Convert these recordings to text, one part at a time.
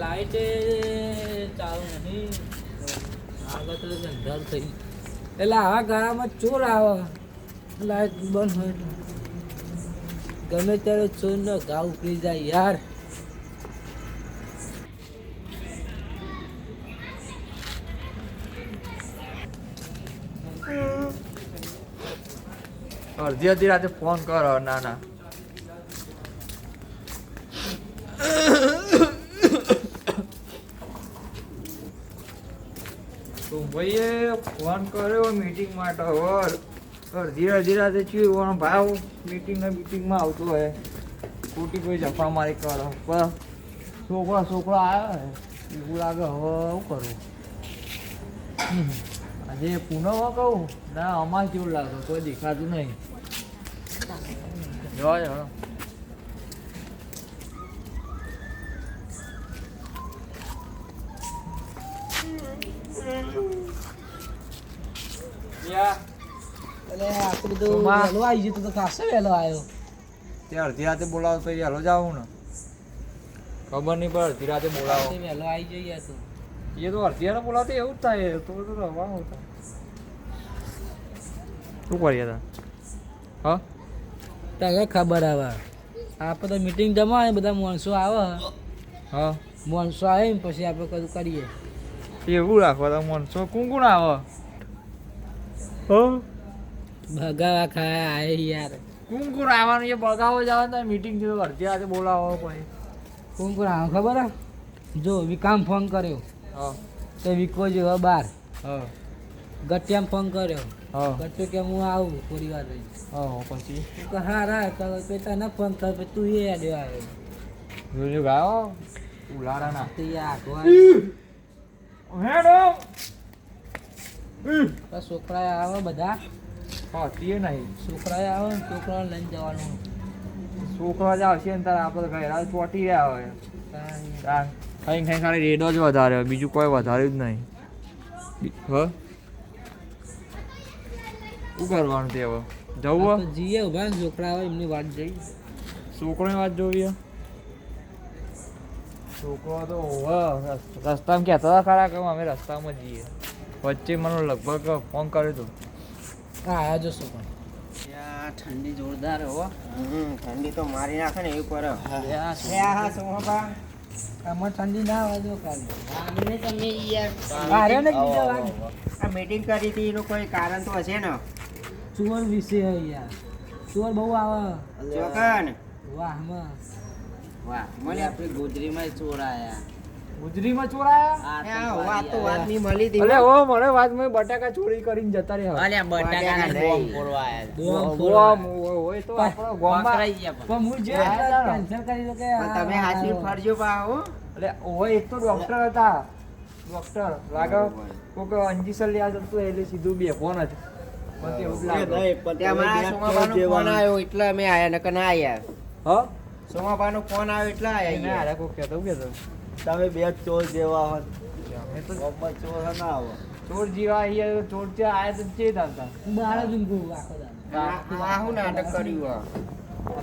Light ચાલુ નહીં. આગળ તો અંધાર થઈ. એટલે આવા ગાળામાં ચોર આવે. લાઈટ બંધ હોય ગમે ત્યારે ચોરનો ઘા ઉકળી જાય યાર. અડધી અડધી રાતે ફોન કરો ના ના ભાઈએ ફોન કર્યો મીટિંગ માટે. હવે ધીરે ધીરે તે ચીવાનો ભાવ મીટિંગ ને મીટિંગમાં આવતો હોય ખોટી કોઈ જફા મારી કરો. પણ છોકરા છોકરા આવ્યા હે. એવું લાગે હવે શું કરું. આજે પૂનમ કહું? ના અમાર જેવું લાગે? કોઈ દેખાતું નહીં. જોવા જાઓ એટલે આટલું બધું સોમા. વહેલું આવી ગયું તું તો ખાસો વહેલો આવ્યો તે અડધી રાતે બોલાવો તો હેલો જાવું ને. ખબર નહીં પણ અડધી રાતે બોલાવો. વહેલો આવી જઈએ તો. એ તો અડધી રાતે બોલાવતો એવું જ થાય તો તો. થાય શું કરીએ તા? હા? તને ખબર આવે આપણે તો મિટિંગ જમાય બધા માણસો આવે હા. માણસો આવે ને પછી આપણે કશું કરીએ. એવું રાખવા તો માણસો કોણ કોણ આવે? હા. ભગાવા ખાય આય યાર. કુંકુર આવવાનું છે બગાવો જવાનું મીટિંગ જેવું તો અડધી રાતે બોલાવો કોઈ. કુંકુર આવ આવે ખબર હે? જો વિકામ ફોન કર્યો. હા. તો વિકો જેવો બાર. ગટ્યામ ગટિયામ ફોન કર્યો. હા. ગટ્યો કે હું આવું થોડી વાર રહી. હા પછી? હું હા રા તો તને ફોન કર પછી તું એ યાદ આવે. જોજો ગાયો ઉલાડા ના તો યાર તો છોકરા આવે બધા? હા તે નહીં. છોકરા આવે ને છોકરા લઈને જવાનું. છોકરા જ આવશે ને તારે આપણે ઘરે ચોટી રહ્યા હોય. ખાઈ ખાઈ ખાલી રેડો જ વધારે હોય, બીજું કોઈ વધાર્યું જ નહીં. હ? શું કરવાનું તે હવે? જવું? જઈએ ઊભા ને છોકરા આવે એમની વાત જઈ. છોકરોની વાત જોવી હે? છોકરો તો હોવે, રસ્તામાં કહેતા હતા ખરા કે અમે રસ્તામાં જઈએ વચ્ચે મને લગભગ ફોન કર્યો હતો હા આ જશો પણ. ઠંડી જોરદાર હો. હમ ઠંડી તો મારી નાખે ને એવું બા? આમાં ઠંડી ના આવે જો કાલે. તમે યાર ને. આ મીટિંગ કરી હતી એનું કોઈ કારણ તો હશે ને? ચોર વિશે યાર. ચોર બહુ આવે. ચોકન? વાહમાં વાહ મને આપણી ગોદરીમાં ચોર આયા. ગુજરીમાં ચોરાયા? વાત તો વાતની મળી હતી. અલે ઓ મને વાત મેં બટાકા ચોરી કરીને જતા રહ્યા. અલ્યા બટાકાના બોમ્બ ફોડવા આયા બોમ્બ ગોમ હોય તો આપણો ગોમમાં પણ. હું જે કેન્સલ કરી દો કે તમે હાચવી ફરજો પા હો. એટલે ઓય એક તો ડોક્ટર હતા. ડોક્ટર લાગે કોક અંજીસર લ્યા જતો એટલે સીધું બે ફોન જ સોમાબાનો ફોન આવ્યો એટલે અમે આયા નકર ના આયા. હા? સોમાબાનો ફોન આવ્યો એટલે ના આયા અરે કોક કહેતો કહેતો તમે બે ચોર જેવા હો. અમે તો ગામમાં ચોર ના આવો ચોર જેવા અહીંયા ચોર ત્યાં આયા તો ચેત દાતા હું જ ઊંઘું આખો દાડો. આ આ હું નાટક કર્યું આ?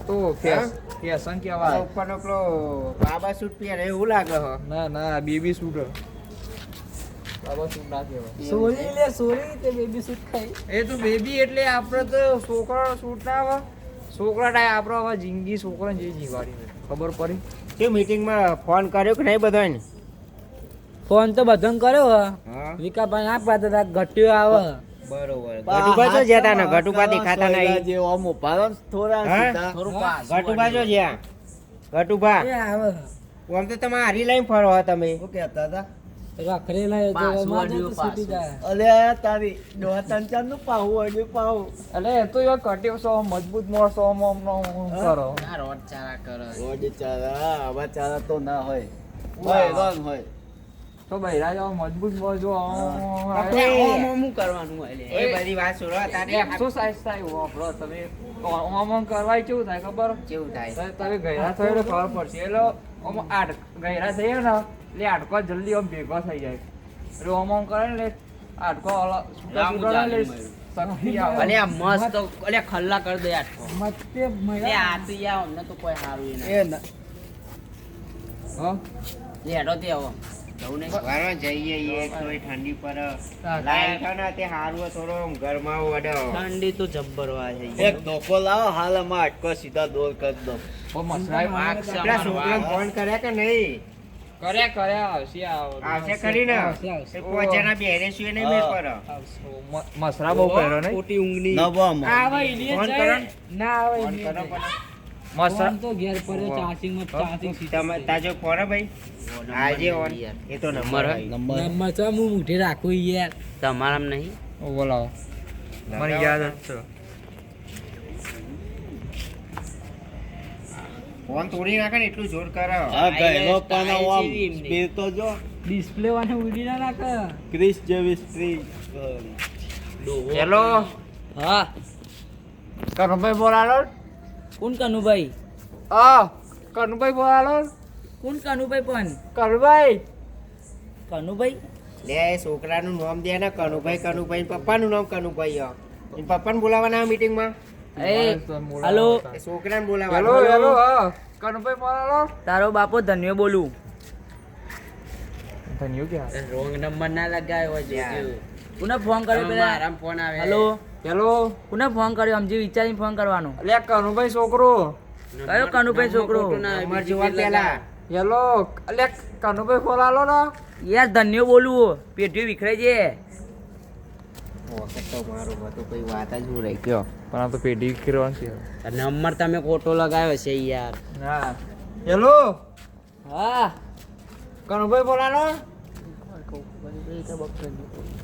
તો ફેસ ફેશન આ કહેવાય ઉપરનો પેલો બાબા સૂટ પહેરે એવું લાગે હો. ના ના બેબી સૂટ બાબા સૂટ ના કહેવાય. સોરી લે સોરી તે બેબી સૂટ ખાઈ. એ તો બેબી એટલે આપણે તો છોકરા સૂટ ના આવે છોકરા ટાઈ આપણો હવે જિંદગી છોકરાને જે જીવાડી ખબર પડી? કે મીટિંગમાં ફોન કર્યો કે નહીં બધાને ફોન તો બધાને કર્યો હે. વિકાભાઈ આ પાડતા તા ઘટ્યો આવે. બરોબર. જતા ને દેખાતા નહીં જે થોડા? સીધા. ગટુબા જો જ્યાં? તો તમે હારી લઈને ફરો તમે. શું કહેતા હતા? અલે તારી દોહતન ચારનું પાહું અડ્યું પાહું. એટલે એ તો એવા કટ્યો સો મજબૂત માણસો આમ આમ આમ કરો. આ રોડ ચારા કરો. રોજ ચારા આવા ચારા તો ના હોય. હોય રોન હોય. તો બૈરા જાવ મજબૂત માણસો આમ આમ આપણે ઓમ ઓમ કરવાનું હોય એ બધી વાત છોડો તારે એક્સરસાઇઝ થાય વાપરો તમે કરવાય કેવું થાય ખબર? કેવું થાય? તમે ગયરા થયો ખબર પડશે. એટલે આડ ગયરા થઈએ ને એટલે આડકો જલ્દી આમ ભેગો થઈ જાય. એટલે આમ આમ કરે ને એટલે છૂટા છૂટા ને એટલે શક્તિ આવે. અલે મસ્ત અલે ખલ્લા કરી દે આટકો મતે લે આ તો યાર અમને તો કોઈ હારું એ ના. હા? લે હેડો તે આવો. જવું નહીં? વારવા જઈએ એક તો એ ઠંડી પર. લાઈટ લાઈટ છે ને તે હારું થોડો ઘરમાં વડો. ઠંડી તો જબ્બર વાય એક ધોકો લાવો હાલ આમાં અટકો સીધા દોર કરી દો મસરાઈ ફોન કર્યા કે નહીં? કર્યા કરે આવશે આવો આવશે કરી ને? આવશે, આવશે. પોચાના બેરે સુએ નહીં મેળ પર મસરા બહુ કર્યો નહીં? ખોટી ઊંઘની. બમ આવે ઇલી ફોન કરો. ના. આવે ફોન કરો મસરા તો ઘેર પડ્યો ચાર્જિંગમાં ચાર્જિંગ તમે તાજો ફોન ભાઈ. આજે ઓન. એ તો નંબર નંબર નંબર. તો હું મૂઠે રાખું યાર. તમારામ નહીં? બોલાવો મને યાદ જ ફોન તોડી નાખે ને એટલું જોર કરે. આ ગયેલો પણ આમ સ્પીડ તો જો. ડિસ્પ્લે વાને ઉડી ના નાખે. ક્રિસ જેવી સ્ત્રી હેલો. હા. કનુભાઈ બોલાલો. કોણ કનુભાઈ? આ કનુભાઈ બોલાલો. કોણ કનુભાઈ પણ? કનુભાઈ. કનુભાઈ? લે છોકરાનું નામ દે ને કનુભાઈ કનુભાઈ પપ્પાનું નામ કનુભાઈ હો. પપ્પાને બોલાવવાના મીટિંગમાં હાલો. છોકરાને બોલાવા હેલો હેલો હા. કનુભાઈ બોલાવો તારો બાપો ધન્યો બોલું. ધન્યો ક્યાં? રોંગ નંબર ના લગાવ્યો જોજો. કોને ફોન કર્યો પેલા? આરામ ફોન આવે. હેલો. હેલો. કોને ફોન કર્યો? સમજી વિચારીને ફોન કરવાનો. અલ્યા કનુભાઈ છોકરો. કયો કનુભાઈ છોકરો? નંબર જોવા પેલા. હેલો. અલે કનુભાઈ બોલાલો ને યાર ધન્યો બોલું. પેઢી વિખરે છે વખત તો મારું હતું કોઈ વાત જ હું રહી. ગયો પણ આ તો પેઢી કરવાની છે નંબર તમે ખોટો લગાવ્યો છે યાર. હા. હેલો? હા. કનુભાઈ બોલાનો?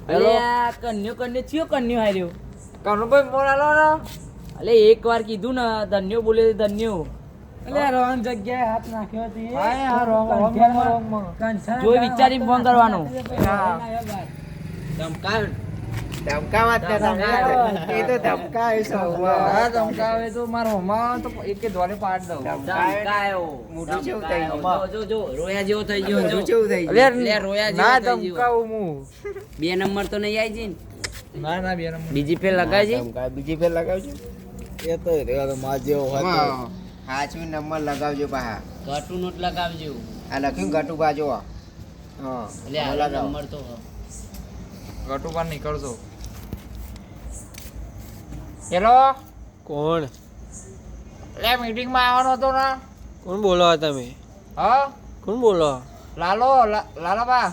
અરે આ કન્યો કન્યો થયો કન્યો હાર્યો? કનુભાઈ બોલાલો ને? અલે એક વાર કીધું ને ધન્યો બોલે ધન્યો. અલે રોંગ જગ્યાએ હાથ નાખ્યો હતી હા. જોઈ વિચારીને ફોન કરવાનો. હા. ધમકાવ જ ધમકાવે. એ તો ધમકાવે સૌ હા ધમકાવે તો મારા મમ્મા તો એક ધોલે પાડ દઉં. ધમકાયો. મોઢું જેવું થઈ ગયું. જો જો રોયા જેવો થઈ ગયો જો. મોઢું થઈ ગયું? અલ્યા, રોયા જેવો ના ધમકાવું હું. બે નંબર તો નહીં આવી ના ના બે નંબર. બીજી ફેર લગાવજે બીજી ફેર લગાવજો એ તો રેવાનો માં જેવો હોય તો. હાચવી નંબર લગાવજો બા ઘટુ નોટ લગાવજો. આ લખ્યું ઘટુ બાજુ હા. એટલે આ નંબર તો ગટુ પર નીકળજો. હેલો? કોણ? એટલે મીટિંગમાં આવવાનો હતો ને? કોણ બોલો તમે? હા? કોણ બોલો? લાલો લાલાબા.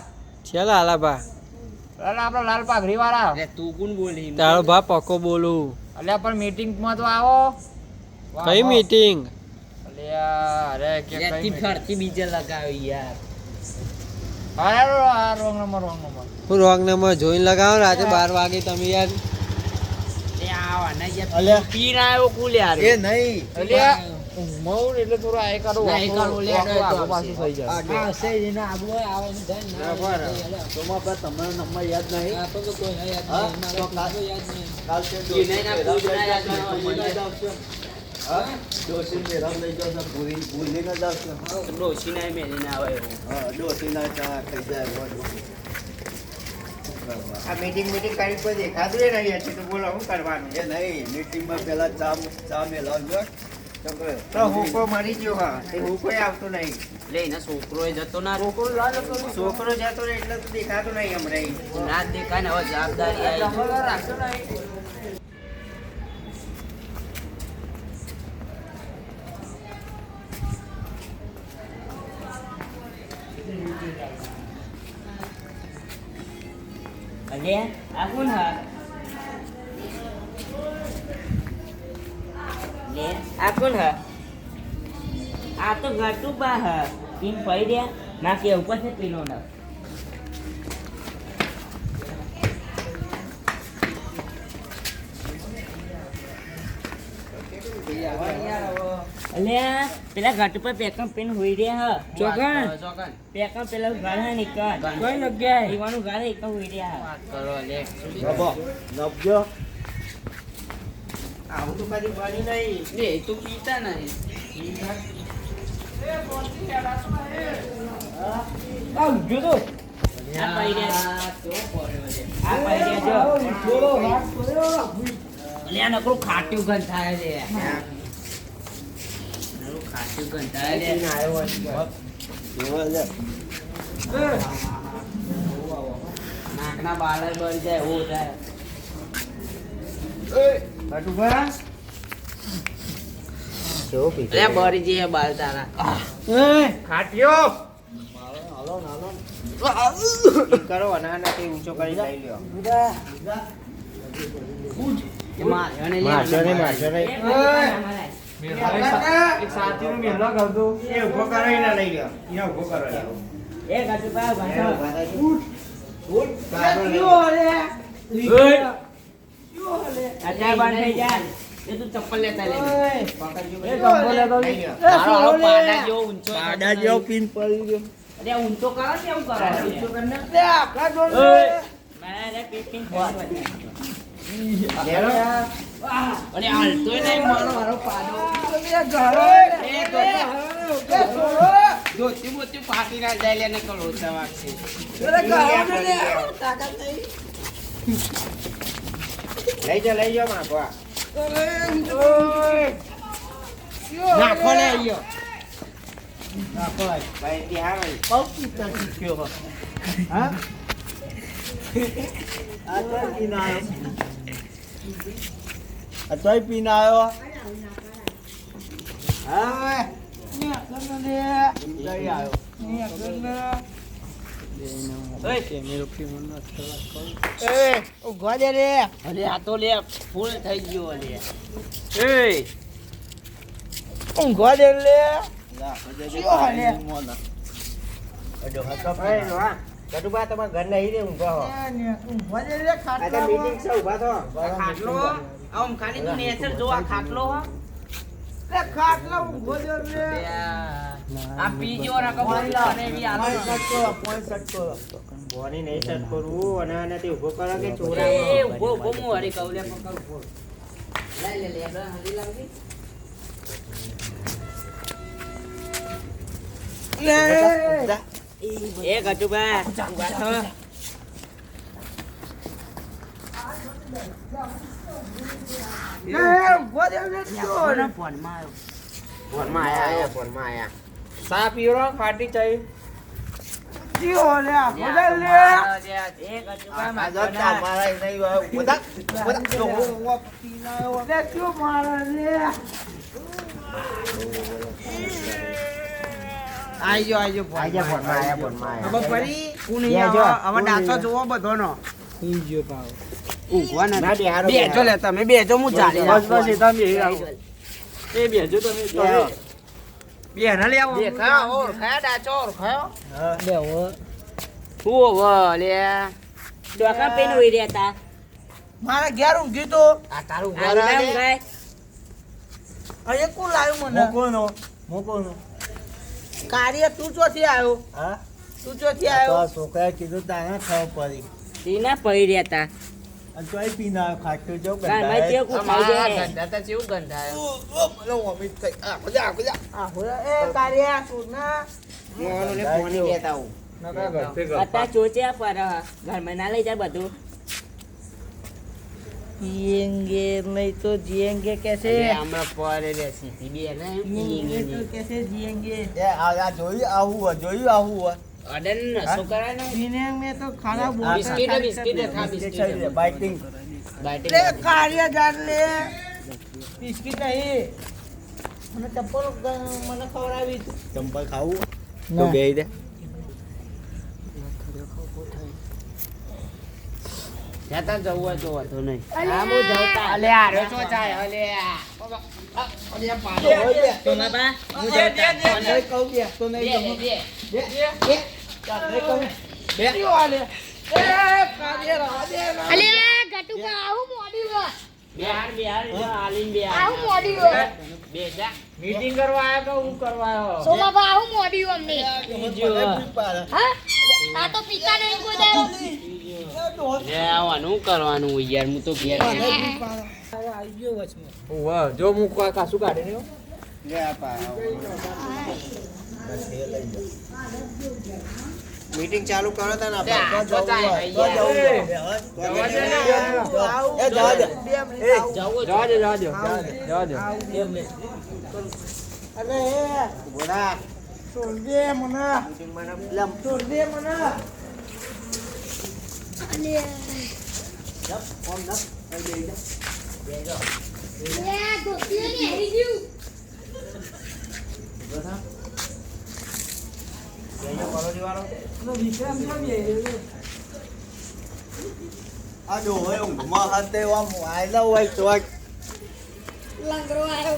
છે લાલાબા. લાલા આપડે લાલ પાઘડી વાળા એટલે તું કોણ બોલી? તારો ભા પક્કો બોલું. અલે પણ મીટિંગમાં તો આવો. કઈ મીટિંગ અલે અરે કે કઈ ફરતી બીજે લગાવી યાર અરે આ રોંગ નંબર રોંગ નંબર હું રોંગ નંબર જોઈને લગાવો રાતે બાર વાગે તમે યાર. તમારો નંબર યાદ નહીં. આ તો તો કોઈ ના યાદ હા? નહીં. મારા કોઈ યાદ નહીં. કાલ તે વિનય ના ડોશી પૂછ ના યાદ ના હોય. ભૂલી ના જાવ છો. હા? ડોશી મેરામ લઈ જાવ છો, ભૂલી ના જાવ છો. ડોશી ના મેલી ના આવે એવું. હા, ડોશી ચા ખાઈ જાય આ મીટિંગ મીટિંગ કરી કોઈ દેખાતું નહીં હશે તો બોલો શું કરવાનું એ નહીં મીટિંગમાં પહેલાં ચા ચા મેલાવજો છોકરો તો હુકો મરી ગયો હા તે આવતો નહીં લે એના છોકરો એ જતો ના છોકરો જતો રહે એટલે તો દેખાતો નહીં હમણાં ના દેખાય ને હવે જવાબદારી આવી અલે આ કોણ હા લે આ કોણ હા આ તો ઘટુ બા હા. ઈમ પડી રહ્યા ના કે ઉપર છે પીનો ના અલ્યા પેલા ઘાટ પર પેકમ પેન હોઈ રહ્યા હ. ચોકન? ચોકન પેકમ પેલા ગાળ હે નિકળ કોઈ લગ્યા ઈવાનું ગાળ એક હોઈ રહ્યા વાત કરો અલે નબો નબજો આવું તો કદી બની નહીં. ને એ તો પીતા નહીં. આ ઊભ્યો તો. આ પાઈ રહ્યા તો પડ્યો આ પાઈ રહ્યા જો. થોડો વાત કર્યો. આ નકરું ખાટ્યું ગંધ થાય છે નકરું ખાટ્યું શું કંટાળે લે. પીને આવ્યો હોય છે. નાકના બાલ બળી જાય એવું થાય અરે બળી જઈએ બાલ તારા ખાટ્યો ઈ કરો ના ઊંચો કરી લઈ લ્યો નહીં, નહીં. એક એ કરો એને લઈ એને કરો. અત્યારે બંધ થઈ એ તું ચપ્પલ લેતા લે પકડજો એ ચંપલ લેતો મારો હાલો પાડા જેવો ઊંચો પાડા જેવો પીન પડી ગયો અરે ઊંચો કરો એવું. અરે હાલતોય નહીં મારો. મારો પાડો. એ ધોતી બોતી ફાટી ના જાય લે ને કલો વાગશે લઈ જાઓ, લઈ જાઓ માગવા. નાખો. ભાઈ, પીન આવ્યો કેમેરો ફીમો નથી આ તો લે ફૂલ પીને આવ્યો? રોહન. ગટુભા, તમારા ઘર નહીં રે, ઊંઘો હો. આ તો meeting છે, ઊભા થો. ખાટલો? આમ ખાલી તું નેચર જો આ ખાટલો હો. આ પીજો રકમ અને એવી આલો બોની નહીં સટ કરવું, અને આનાથી ઊભો કરો કે ચોરા એ ઊભો ઊભો હું હરી કહું લે પકડ ઊભો લે લે લે આપણે હરી લાવજી. એ ગટુબા ઊભા થો ફોનમાં આવ્યો. ફોનમાં આયા, આયા, ફોનમાં આયા. સા પીરો ફાટી જાય એ ગટુબા આ જો તમારા નહીં હોય. બધા બધા લોકો પીન આવ્યો. આઈ ફોનમાં આયા, ફોનમાં આયા. ઈ જો પાવ. ના, બેહારો, બેજો લે તમે બેજો હું ચાલી બસ બસ તમે એ બેજો તમે બેહો. બેહના લે આવો. દેખાયો ઓળખાયો ડાચો ઓળખાયો? બેવો હું. હવે લે. ડોકા પેન હોઈ રહ્યા મારા ઘેર ઊંઘી તો. આ તારું ઘર આ નામ લે. ગાય અહીંયા કોણ લાવ્યું મને? મોકોનો મોકોનો. કાર્ય તું ચોથી આવ્યો હા? તું ચોથી આવ્યો આ છોકરાએ કીધું તા ખબર પડી. તીના પડી રહ્યા ઘરમાં લઈ જાય બધું જીએંગે નહીં તો જીએંગે કેસે હમણાં પરે રે સીધી આ જોયું આવું જોયું આવું મને ચપ્પલ મને ચંપલ ખાવું? તો બે દે જવું હોય તો વાંધો નહીં. મીટિંગ કરવા આવ્યો કે હું કરવા આવ્યો? આવું અમને આ તો પિતા નહીં કોઈ દાડો. કરવાનું યાર હું તો ઘેર આવી ગયો વચમાં વાહ જો હું કા- કાસું કાઢી રહ્યો લે આ પા, આવો. મીટિંગ ચાલુ કરો તા ને લે, આપણે. આ તો જાય ભાઈ તો યાર. જવું હોય. એ જવા દે. એ જવું જવા દે જવા દે જવા દે આવું. અરે એ બોલા છોડ દે મને મીટિંગ માં પેલા છોડ દે મને જપ આ હોય ઊંઘમાં હાથે આમ આયલા હોય તો લંગરો આવ્યો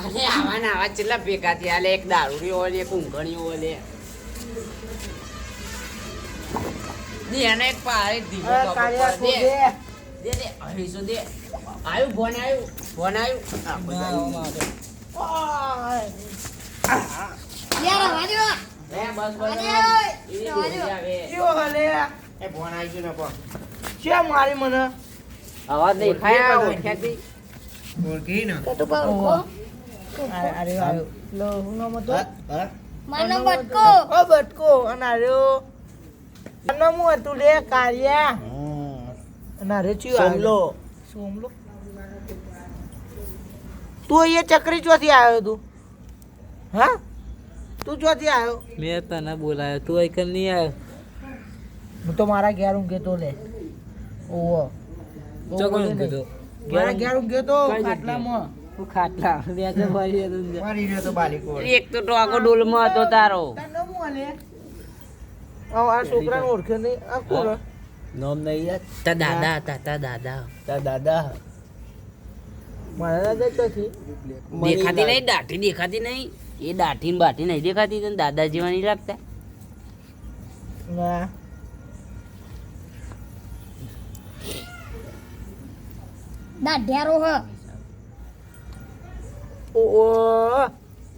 અરે આવા ને આવા છેલ્લા ભેગા થયા લે? એક દારૂડીઓ હોય એક ઊંઘણીઓ હોય લે દે એને એક પારે પર દે. દે દે. આયુ ફોન આયુ ફોન આવ્યો? બટકો ઓ બટકો અને આર્યો હતું લે કાળિયા અને ચિયો સોમલો. સોમલો? તું અહીંયા ચકરી ચોથી આવ્યો તું? હા? તું ચોથી આવ્યો? મેં તને બોલાયો તું એક નહીં આવ્યો? હું તો મારા ઘેર ઊંઘે તો લે. ઓવો ચોકન કીધું મારા ઘેર ઊંઘે તો ખાટલામાં. હું ખાટલા બે તો. રહ્યો તો. એક તો ટોકો ડોલમાં હતો તારો. નામ આ છોકરાને ઓળખ્યો નહીં. આ કોણ? નામ નહીં યાદ? તા દાદા હતા તા દાદા. તા દાદા. દેખાતી નહીં દાઢી દેખાતી નહીં. એ દાઢી ને બાઠી નહીં દેખાતી તને દાદા જેવા નહીં લાગતા દાઢિયારો હ. ઓ ઓ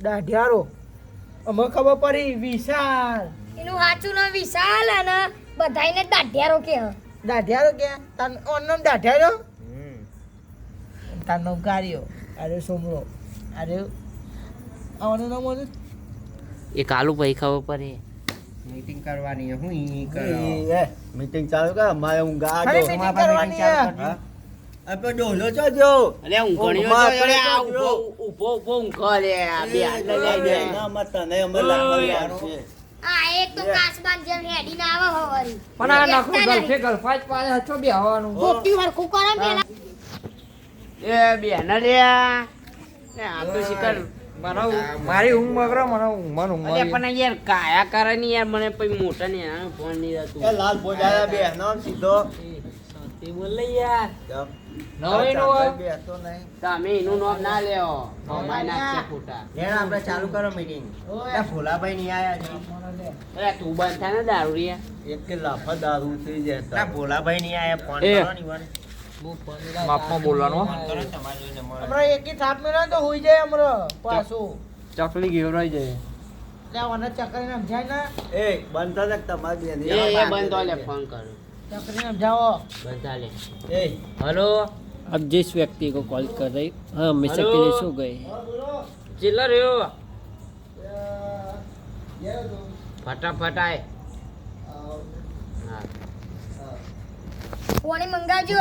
દાઢિયારો. અમે ખબર પડી વિશાલ. એનું સાચું નામ વિશાલ અને બધાને દાઢિયારો કે દાઢિયારો કે? તાર ઓન નામ દાઢિયારો? તાર નામ કાઢ્યો અરે સોમરો અરે આવવાનું નામ ઓનું એ કાલુ ભાઈ ખબર પડે. મીટિંગ કરવાની હું ઈ એ. મીટિંગ ચાલુ કર મારે હું ખાલી જો meeting કરવાની હે. હા આપણે ડોલો છો જો. અલે ઊંઘણીઓ ઊંઘમાં તો અરે આ કરે ઊભો ઊભો ઊભો ઊંઘો લે આ બે હાથ લઈ બે લે ના મત તને અમે લાગણી આવશે આ એક તો કાસબાન જેમ હેડીને આવે હ વળી. પણ આ નખો ગલફે ગલ્ફે નહીં. ગલ્ફા જ પાડે હચો બે હવાનું. ગોપી વાર કુકરા ને પેલા. એ બે ન લે એ આ તો શિકર મને ઊંઘ- મારી ઊંઘ બગડે મને ઊંઘમાં ને અલે પણ યાર કાયા કરે ની યાર મને પછી મોટા ને આ ફોન નહીં એ રહેતું લાલ પોજારા બે નો સીધો. તે બોલ યાર. નવી નો બેસતો નહીં. તમે એનું નામ ના લેવો અમાય નાખશે ફોટા આપણે ચાલુ કરો મીટિંગ એ ફોલાભાઈ નહીં આયા છે. અરે તું બંધ ને દારૂડિયા એક કે લાફા દારૂ થઈ જાય ભોલાભાઈ નહીં આયા ફોન કરો ની લાવ. માપમાં બોલવાનું હો. કરો તમારે જોઈને મળે હમણાં એકી થાપ મેળવે તો હોઈ જાય હમણાં પાછું ચકલી ઘેવરાઈ જાય ત્યાં મને ચકરીને સમજાય ને એ બંધ થા ને તમારી બેન એ એ બંધ તો લે ફોન કરું ચકરીને સમજાવો બંધ થા લે એ હલો अब जिस व्यक्ति को कॉल कर रही हाँ हमेशा के लिए सो गए ચિલ્લર રહ્યો ફટાફટ આય હા પોણી મંગાવજો.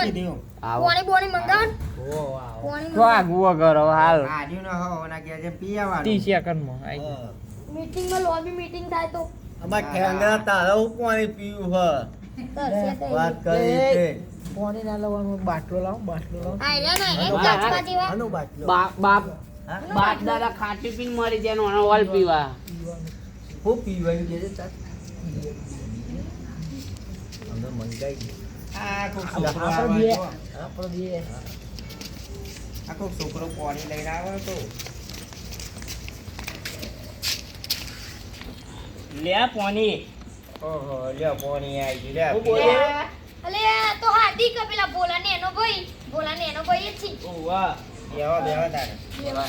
આવો. પોણી બોણી મંગાવ. તો આગું વગર હવે હાલ. આડ્યું ન હો ઓના કે જે પીવા આવવાનું ત્રીસ સેકન્ડમાં આઈ મીટિંગમાં લોબી મીટિંગ થાય તો. અમાર ઠેંગણા તારો પાણી પીવું હ. વાત કરી. તે પાણી ના લાવવાનું બાટલો લાવો બાટલો લાવો. આયલા ને એક કાચમાં જેવા આનો બાટલો. બાપ બાપ બાપ દાદા ખાટી પીને મરી જાય ને ઓનો ઓલ પીવા. હું પીવાનું કે છે તાર? અમે મંગાઈ ગયું. આ કોક છોકરો પાણી લઈને આવે તો. લે પોની ઓહો લ્યો પાણી આવી ગયું લે અલે આ તો હાર્દિક પેલા ને એનો ભાઈ. ને એનો ભાઈ જ છે. વાહ. તારે.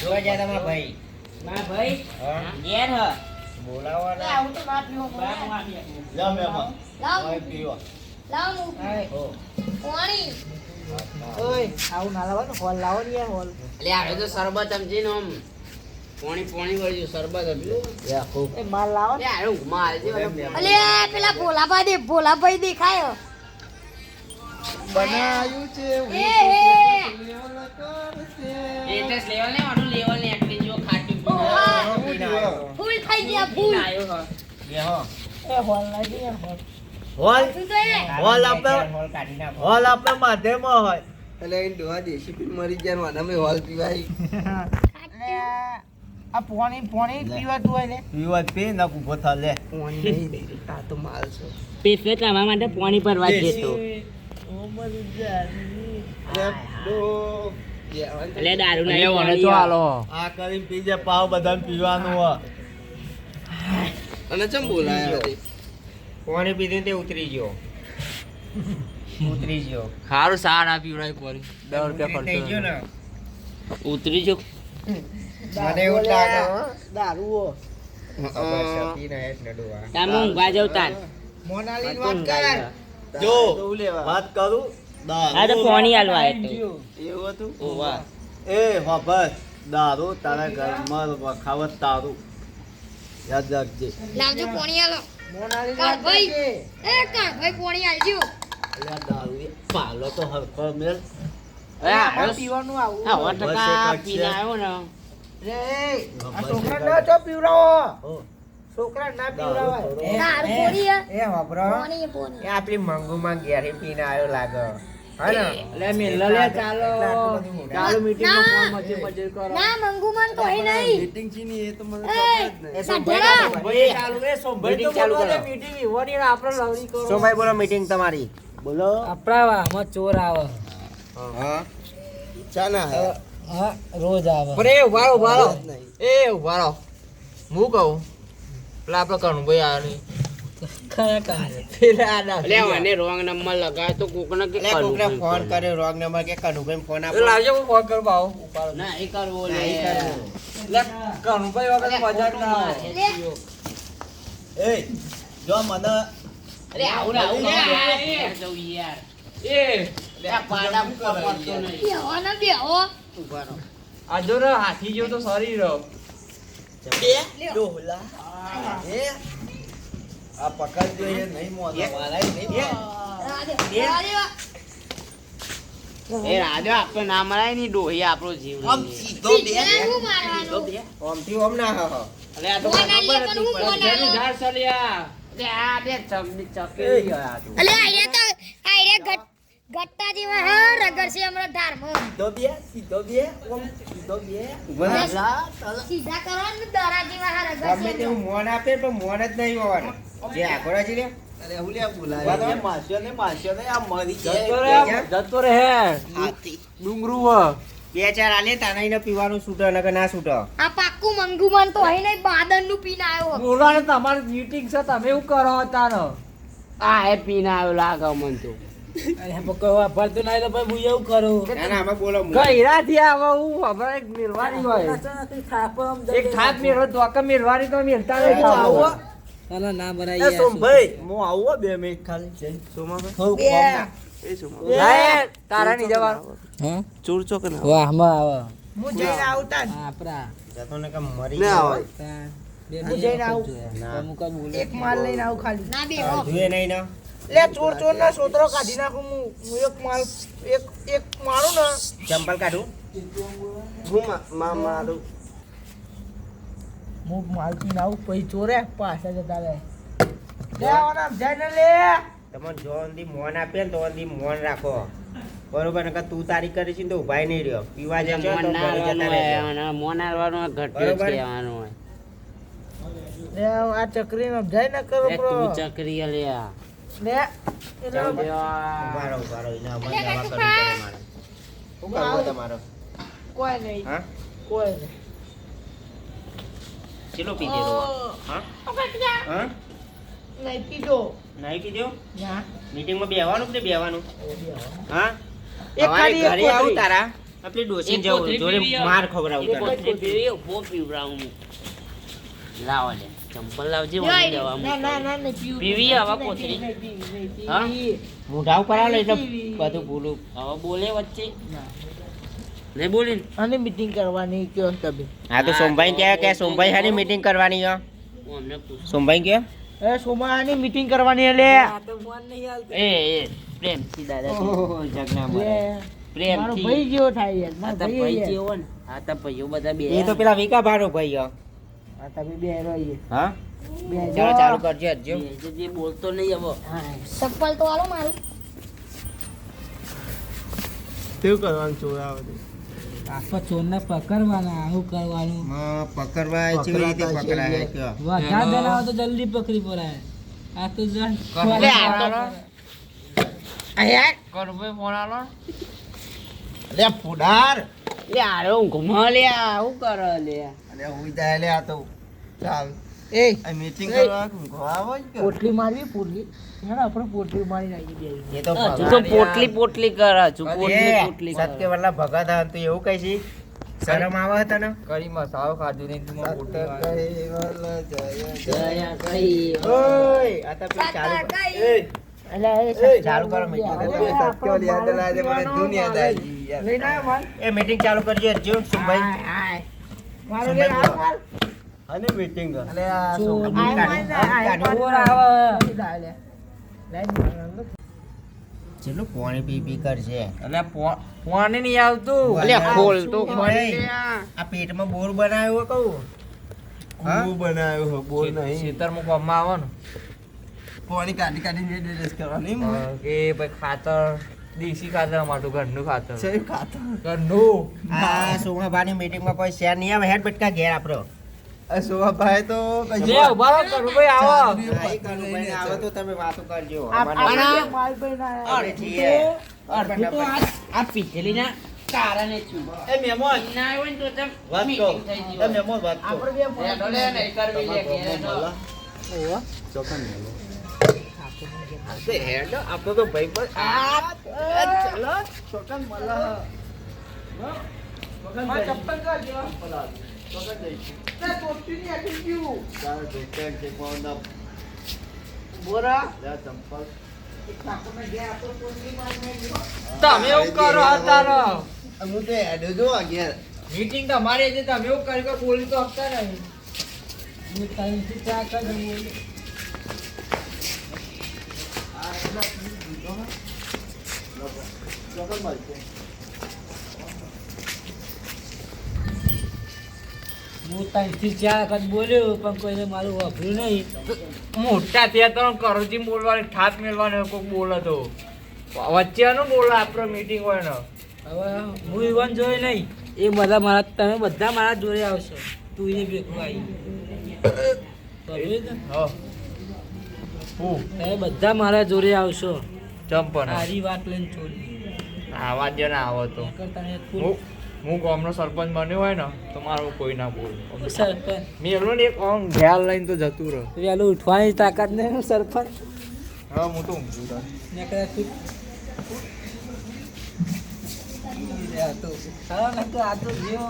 જોવા જાય તમારા ભાઈ? ના ભાઈ? ઘેર હ. બોલાવો આવું તો ના પીવો બા હું આપી આપું. જા લાવ પાણી પીવા. લાવ. ઓય આવું ના લાવો હોલ લાવો ને યાર હોલ. એટલે આવે તો શરબત સમજીને આમ પોણી પોણી શરબત સમજો એ માલ લાવો ને. અલે પેલા ભોલાભાઈ દે ભોલાભાઈ દેખાયો બનાવ્યું છે એ હે. લેટેસ્ટ લેવલ ને ઓનું લેવલ ને એટલી જો ખાટી પીને ફૂલ થઈ ગયા ફૂલ બેહો. એ હોલ લાગી યાર હોલ. હોલ હોય એટલે એ. હોલ આપણે હોલ કાઢી નાખો. હોલ આપણે માધ્યમમાં હોય. એટલે આ પોણી પોણી પીવાતું હોય ને પીવા પી ને ઊભો થા લે. પોણી નહીં આ તો માલ છે. પેશવે તમારા માટે પાણી એટલે દારૂ નહીં પાણી હાલો. આ કરીને પી જાય પાવ બધાને પીવાનું હોય. અને ચમ બોલાયા? પાણી પીધું તે ઉતરી ગયો. ઉતરી ગયો. સારું સાર આ પીવડાય પોરી દસ રૂપિયા થઈ ગયો ખર્ચો ને ઉતરી ગયો. મને એવું લાગે. દારૂઓ. તમે ઊંઘવા જાવ તાર. મોનાલી વાત કર. જો વાત કરું? આ તો પાણી હાલવા એવું હતું? એ વાપસ દારૂ તારા ઘરમાં વખાવત તારું. યાદ રાખજે. લાવજો પોણી આલો મોનાલી ભાઈ? એ ભાઈ પાલો તો મેલ. પીવાનું આવું. હા પીને આવ્યો ને. રે આ છોકરા ના તો પીવડાવો. છોકરા ના આ. એ વાપરો. આપણી મંગુમાં ઘેરી પીને આવ્યો લાગે. લે મિલ લે ચાલો. ચાલો મીટિંગમાં ફોન મજે મજે કરો? ના મંગુમન કોઈ નહીં. મીટિંગ છે ને એ તો મને એ સાંભળો ભાઈ ચાલુ એ સોમભાઈ તો Meeting ચાલુ બોલો મીટિંગ તમારી. બોલો. આપણા ચોર આવે. ચાના હે? હા રોજ આવે. અરે એ ઉભારો ઉભારો એ ઉભારો હું કહું? પેલા આપણે કણુભાઈ ભાઈ નહીં. કયા પેલા મને રોંગ નંબર લગાવ્યો તો કોકને કે કોકને ફોન કર્યો રોંગ નંબર કે કનુભાઈ ફોન લાવજો હું ફોન કરું બાવો ઉભારો ના એ કરવો લે. લે કણુભાઈ વગર મજા ના આવે. એ જો મને અરે આવું આવું યાર જવું યાર? એ. આ પાડા પકડતો નહીં. બેહો ને બેહો. આ જો ને હાથી જેવો તો શરીર રહ્યો. ડોહલા. એ આ પકડજો એ નહીં મોનો મારા નહીં મોનો. રાધે રાધે એ રાજો આપણો ના મરાયની ડોહી આપણો જીવ આમ સીધો બે સીધા હું મારવાનું? ઓમથી ઓમ ના હો અરે આ તો ફોન આલીએ પણ હું ઝાડ સલિયા અરે આ બે ચકડી ચકેલી ગયા તું. અલે તો આયા ગટ ગટ્ટા જેવા હે રગડશે હમણાં ધારમાં. સીધો બે સીધો બે ઓમ સીધો બે. સીધા કરવાનું દરા જેવા હે ગમે રગડશે મોન આપે પણ મોન જ નહીં હોવાનું. જે આકોડા છે ને અરે હું લે બોલાય માસ્યો ને માસ્યો ને આ મરી જાય જતો રે હાથી ડુંગરું હ બે ચાર આલે તાના એને પીવાનું છૂટો નકર ના છૂટો આ પાક્કું મંગુમન તો હઈ નહીં બાદનનું પીને આવ્યો બોલાને તમારી મીટિંગ છે તમે એવું કરો તાનો આ એ પીને આવ્યો લાગે મન તો અરે નહીં તો ભાઈ હું એવું કરું ના બોલો આવો હું હમણાં એક મિલવાની હોય એક થાપ મેળવો તો આખા મિલવાની તો મિલતા નહીં આવો ના ના એ સોમ ભાઈ હું આવું બે મિનિટ ખાલી. જઈને. બે. લાય, તારા નહીં જવાનું. હા? વાહમાં આવે. હું જઈને આવતા જ. આપણા જતો ને કે મરી ના હું જઈને આવું ના. બોલે. એક માલ લઈને આવું ખાલી. ના બે જોઈએ નહીં ના. લે ચોર ચોર ના સોતરો કાઢી નાખું હું. હું એક માલ એક એક મારું ને. ચંપલ કાઢું. હું મા- મા- મારું. હું માલતી ના આવું પછી ચોરે પાછા જતા રહે. લે આવવાના જઈને જો અંદી મોન આપે ને તો અંદી મોન રાખો. બરોબર નકર તું તારી કરી છે ને તો ઉભાઈ નહીં રહ્યો. પીવા જશો તો ઘરે જ કહેવાનું હોય. લે આ ચકરી નો જાય ન કરો bro. ચકરી લે લે એટલે ઊભા ઇના અમારે જવા મારે. કરવું તમારે કોઈ નહીં. હા? કોઈ નહીં. ચેલો પી દેલો હા? હા? નહીં પીધો. નહીં પીધો? ના. મીટિંગમાં બેહવાનું કે બેહવાનું? હા? એક ખાલી ઘરે આવું તારા. આપણે ડોસી જવું જોડે માર ખવડાવું તારે. લાવ લે ચંપલ લાવજે મને જવા ના ના ના નહીં પીવું. પીવી આવા કોથરી પીવી, પીવી. હા? મોઢા ઉપર આવે એટલે બધું ભૂલું. હવે બોલે વચ્ચે. નહીં બોલી ને. આની મીટિંગ કરવાની કયો તમે? હા તો સોમભાઈ કહે કે સોમભાઈ હાની મીટિંગ કરવાની હો? સોમભાઈ કે એ સોમાની મીટિંગ કરવાની એટલે. એ એ પ્રેમથી દાદા. ઓહો, જગના. મારો. પ્રેમથી. ભાઈ જેવો થાય યાર મારો ભાઈ જેવો ને. આ તો ભાઈઓ બધા બે. એ તો પેલા વિકા ભારો ભાઈ હો. આ તમે બે રહીએ હા? ચાલો ચાલુ કરજો હજુ જે બોલતો નહીં હવે. ચપ્પલ તો આલો મારું. કેવું કરવાનું ચોરાવે? આખો ચોરને પકડવાના આવું કરવાનું. માં પકડવા કેવી રીતે પકડાય વધારે દલાવો તો જલ્દી પકડી પડાય આ તો લે, ફુડાર. લે આરે ઘુમા લે આવું કરે લે અરે હુઈ જાય લે આ તો ચાલ. એ. આ મીટિંગ કરવા કે? પોટલી મારવી પોટલી. હેડો આપણે પોટલી મારી નાખી દે એ તો પોટલી પોટલી કરે છું પોટલી પોટલી સત્ય વલ્લભ ભગત હા, તો એવું કઈ છે? શરમ આવે તને? કરી મસાલો ખાધું નહીં તું કેવલ જય જય. કઈ ઓય આ તો ચાલુ એ, ચાલુ કરો મીટિંગ ચાલુ કરજો અર્જુન સુભાઈ આય મારો લે આવ માર અને મીટિંગ અલે આ ચોર. શું? આય કાઢી, માર આય કાઢી. ચોર આવે કરી દા લે લાઈન પાણી પી પી કરશે અલે પાણી નહીં આવતું. અલે ખોલ તો. પાણી આ. પેટમાં બોર બનાવ્યો કહું? હા? બનાવ્યો હો, બોલ નહીં. ખેતરમાં કોમમાં આવે ને પાણી કાઢી કાઢી ડ્રેસ કરવાની કે ભાઈ ખાતર દેશી ખાતર માટું ઘરનું ખાતર. છે ખાતર? ઘરનું. આ સોમાભાની મીટિંગમાં કોઈ શેર નહીં આવે હેડ બટકા ઘેર આપણો શોભાભાઈ તો લે ઊભા રહો કરું. ભાઈ આવો. હા, ઈ આવે તો તમે વાતો કરજો. અમારે આપણે માલ ભાઈ ના. અડધું તો આ આ પીથલીના કારણે છું. એ મહેમાન ના હોય તો તેમ વાત કહો. એ ગઈ વાત કહો. આપણે બે હેડો લે નહીં કરવી લે ઘેર હેડો. ચોકન મેલો. આપણો તો ભાઈ પર આ ચલો. ચોકન મળે માર ચપ્પલ તમે એવું કરો અત્યારે હું તો હેડો જો અગિયાર મીટિંગ તમારી હતી, તમે એવું કરી કે બોલી તો હકતા નહીં. હું ત્રણથી ચાર કરી મળશે હું ત્રણથી ચાર વખત બોલ્યો પણ કોઈને મારું વાપર્યું નહીં. મોટા થયા તો કરોજી બોલવાની ઠાત મેળવાનો કોઈ બોલે તો વચ્ચેનો બોલો આપણો મીટિંગ હોય ને. હવે હું ઈવન જોઈ નહીં. એ બધા મારા તમે બધા મારા જોડે આવશો. તું એ ભેગું આવી તમે બધા મારા જોડે આવશો. ચંપન સારી વાત લઈને છોડી આવા જ ના આવો તો. તમે હું ગામનો સરપંચ બન્યો હોય ને તો મારું કોઈ ના બોલ. સરપંચ. મેં ને એક આમ ઘેર લઈને તો જતું રહ્યો. વહેલું ઉઠવાની તાકાત ને સરપંચ? હા હું તો ઊંઘું છું. ને કદાચ તું હા તો આ તો જેવો.